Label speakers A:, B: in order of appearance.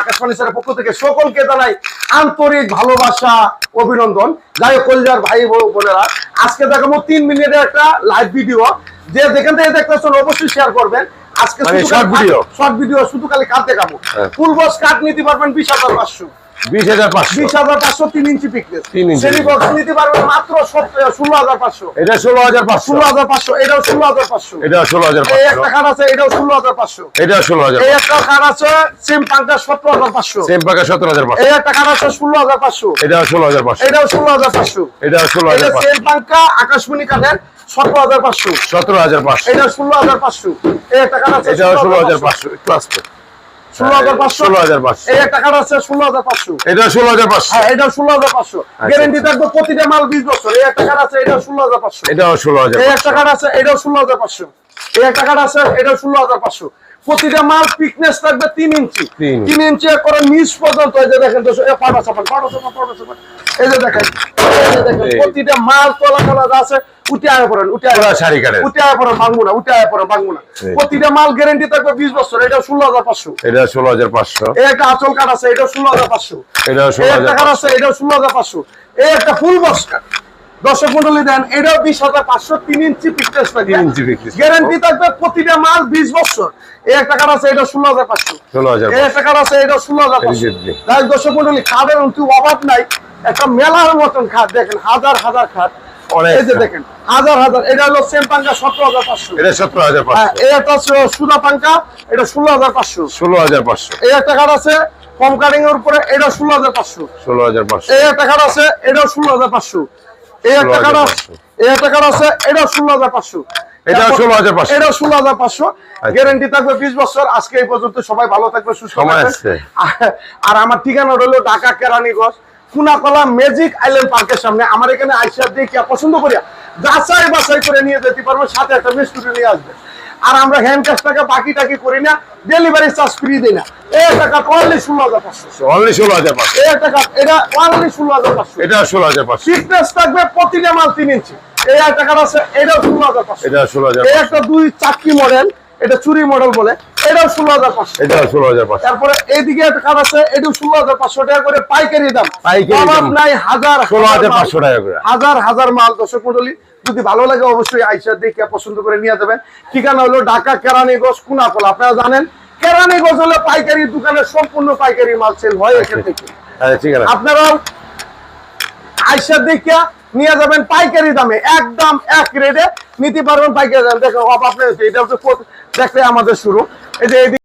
A: আকাশবাণী স্যারের পক্ষ থেকে সকলকে জানাই আন্তরিক ভালোবাসা অভিনন্দন। যাই হোক কলজার ভাই ও বোনেরা আজকে দেখাবো তিন মিনিটের একটা লাইভ ভিডিও যে যেখান থেকে দেখতেছেন অবশ্যই শেয়ার করবেন। আজকে
B: short video?
A: শর্ট ভিডিও শুধু খালি কাট দেখাবো। ফুল বস কাট নিতে পারবেন বিশ হাজার পাঁচশো। আকাশমণি কাঠের সতেরো হাজার পাঁচশো
B: সতেরো হাজার পাঁচশো
A: এটা ষোলো হাজার পাঁচশো
B: এটা ষোলো হাজার পাঁচশো একটু আসতে
A: প্রতিটা মাল বিশ বছর। এই একটা খাট আছে এটা ষোলো হাজার পাঁচশো।
B: এটাও ষোলো হাজার
A: এই একটা কার্ড আছে এটাও ষোলো হাজার পাঁচশো। এই একটা কার্ড আছে এটাও ষোলো হাজার পাঁচশো। প্রতিটা মাল পিকনেস থাকবে তিন ইঞ্চি।
B: তিন।
A: ইঞ্চি। করে নিচ পর্যন্ত এই যে দেখেন পাটা চাপান পাটা চাপান পাটা চাপান এই যে দেখেন। প্রতিটা মাল তোলা তোলা আছে উঠে আয় পড়েন উঠে আয়
B: শাড়ি কাটের।
A: উঠে আয় পড়েন ভাঙবো না উঠে আয় পড়েন ভাঙবো না। প্রতিটা মাল গ্যারেন্টি থাকবে বিশ বছর এটা ষোলো হাজার পাঁচশো।
B: এটা ষোলো হাজার পাঁচশো।
A: একটা আচল আছে এটা ষোলো হাজার পাঁচশো।
B: ষোলো হাজার
A: আছে ষোলো হাজার পাঁচশো। এই একটা ফুল বক্স দর্শক মন্ডলী দেন এটাও বিশ হাজার পাঁচশো তিন ইঞ্চি থাকবে
B: ইঞ্চি।
A: গ্যারান্টি থাকবে প্রতিটা মাল বিশ বছর। এই একটা কার্ড আছে এটা ষোলো হাজার পাঁচশো।
B: ষোলো হাজার
A: এই একটা কার্ড আছে এটা ষোলো হাজার পাঁচশো। দর্শক মন্ডলী খাটের অন্তু অভাব নাই। একটা মেলার মতন খাট দেখেন হাজার হাজার খাট এই যে দেখেন হাজার হাজার এটা হলো সেম পাঙ্কা সতেরো হাজার পাঁচশো।
B: এটা সতেরো হাজার
A: হ্যাঁ,
B: পাঁচশো
A: এই সুদা পাঙ্কা এটা ষোলো হাজার পাঁচশো।
B: ষোলো হাজার পাঁচশো।
A: এই একটা কার্ড আছে কম কাটিং এর উপরে এটা ষোলো হাজার পাঁচশো।
B: ষোলো হাজার পাঁচশো।
A: এই একটা কার্ড আছে এটাও ষোলো হাজার পাঁচশো। এই একটা কার্ড আছে এই একটা কার্ড আছে এটাও ষোলো হাজার পাঁচশো।
B: এটাও 16,500
A: এটাও ষোলো হাজার পাঁচশো। গ্যারেন্টি থাকবে বিশ বছর। আজকে এই পর্যন্ত সবাই ভালো থাকবে সুস্থ আর আমার ঠিকানা হলো ঢাকা কেরানীগঞ্জ কুনাকলা ম্যাজিক আইল্যান্ড পার্কের সামনে। আমার এখানে আইসা দিয়ে পছন্দ করিয়া যাচাই বাছাই করে নিয়ে যেতে পারব সাথে একটা মিস্ত্রি নিয়ে আসবে আর আমরা হ্যান্ড ক্যাশ টাকা বাকি টাকি করি না ডেলিভারি চার্জ ফ্রি দিই না। এই টাকা অনলি ষোলো হাজার পাঁচশো।
B: অনলি ষোলো হাজার পাঁচশো।
A: এই টাকা এটা অনলি ষোলো হাজার পাঁচশো।
B: এটা ষোলো হাজার পাঁচশো।
A: ফিটনেস থাকবে প্রতিটা মাল তিন ইঞ্চি। এই টাকাটা আছে এটাও ষোলো হাজার পাঁচশো।
B: এটা ষোলো হাজার
A: এই একটা দুই চাকরি মডেল এটা চুরি মডেল বলে। এটাও ষোলো হাজার পাঁচশো।
B: এটা ষোলো হাজার পাঁচশো।
A: তারপরে এইদিকে একটা কার্ড আছে এটাও ষোলো হাজার পাঁচশো টাকা করে পাইকারি দাম।
B: পাইকারি দাম।
A: নাই হাজার
B: ষোলো হাজার পাঁচশো টাকা করে।
A: হাজার হাজার মাল দর্শক মন্ডলী যদি ভালো লাগে অবশ্যই আইসা দেখে পছন্দ করে নিয়ে যাবেন। ঠিকানা হলো ঢাকা কেরানীগঞ্জ কুনাকল আপনারা জানেন কেরানি কেরানীগঞ্জ হলো পাইকারি দোকানের সম্পূর্ণ পাইকারি মাল সেল হয় এখান থেকে।
B: আচ্ছা
A: আপনারা আইসা দেখিয়া নিয়ে যাবেন পাইকারি দামে, একদম এক রেটে নিতে পারবেন পাইকারি দামে। দেখো আপনি এটা হচ্ছে প্রথ- দেখলে আমাদের শুরু। এই যে